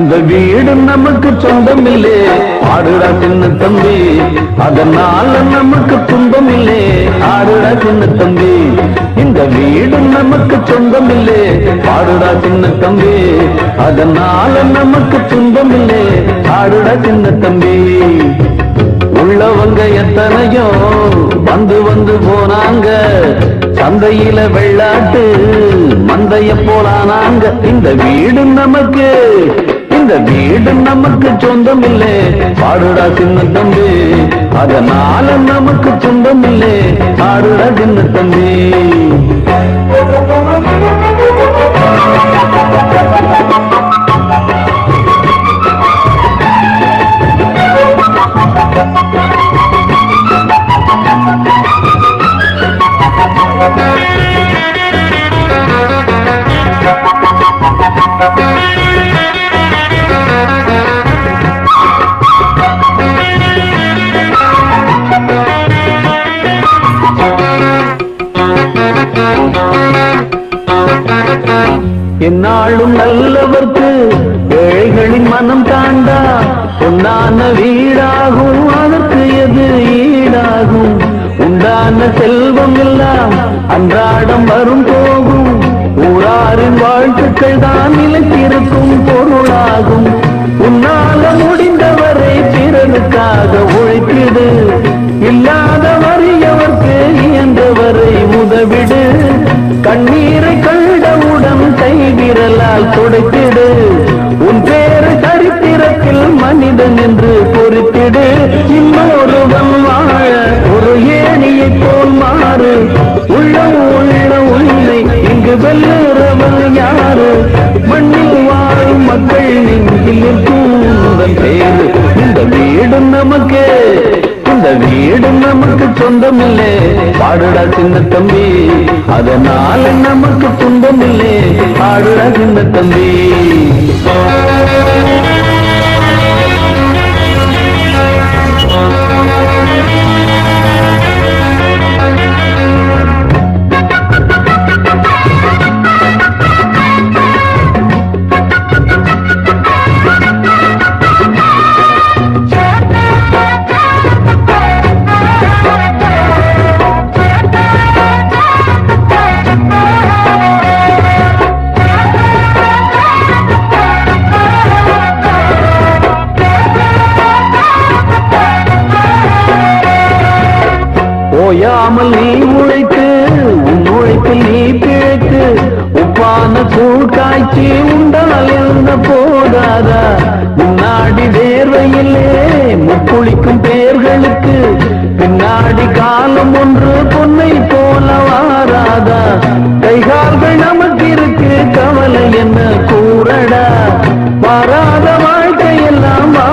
இந்த வீடு நமக்கு சொந்தம் இல்லே ஆடுடா சின்ன தம்பி அதனால நமக்கு துன்பம் இல்லே ஆடுடா சின்ன தம்பி இந்த வீடு நமக்கு சொந்தம் இல்லே ஆடுடா சின்ன தம்பி அதனால நமக்கு துன்பம் இல்லே ஆடுடா சின்ன தம்பி உள்ளவங்க எத்தனையோ வந்து வந்து போனாங்க. சந்தையில வெள்ளாட்டு மந்தைய போலானாங்க. இந்த வீடு நமக்கு இந்த வீடு நமக்கு சொந்தம் இல்லை பாடுடா சின்ன தம்பி. அதனால நமக்கு சொந்தம் இல்லை பாடுடா சின்ன தம்பி. என்னாலும் நல்லவர்க்கு ஏழைகளின் மனம் தாண்டா. பொன்னான வீடாகும் அதற்கு எது ஈடாகும்? உண்டான செல்வம் எல்லாம் அன்றாடம் வரும் போகும். ஊராரின் வாழ்த்துக்கள் தான் நிலைத்திருக்கும். கைவிரலால் துடைத்திடு. உன் பேரு சரித்திரத்தில் மனிதன் என்று பொறுத்திடு. இன்னொருவன் வாழ ஒரு ஏனியை போல் மாறு. உள்ளம் உள்ள உன்னை இங்கு வெல்லுறவன் யாரு? மண்ணில் வாழும் மக்கள் நெஞ்சில் நிற்கும் பேரு. இந்த வீடு நமக்கு இந்த வீடு நமக்கு சொந்தமில்லை. பாடுடா சின்ன தம்பி அதனால நமக்கு துன்பம் சின்ன ஓயாமல் நீ உழைத்து உன் உழைப்பில் நீ பிழைத்து உப்பான கூழ் காய்ச்சி உண்டால் இருந்த போதாதா? முன்னாடி தேர்வையிலே முக்குளிக்கும் பேர்களுக்கு பின்னாடி காலம் ஒன்று பொன்னை போல வாராதா? கைகால்கள் நமக்கு இருக்கு கவலை என்ன கூறடா? வராத வாழ்க்கையெல்லாம் வா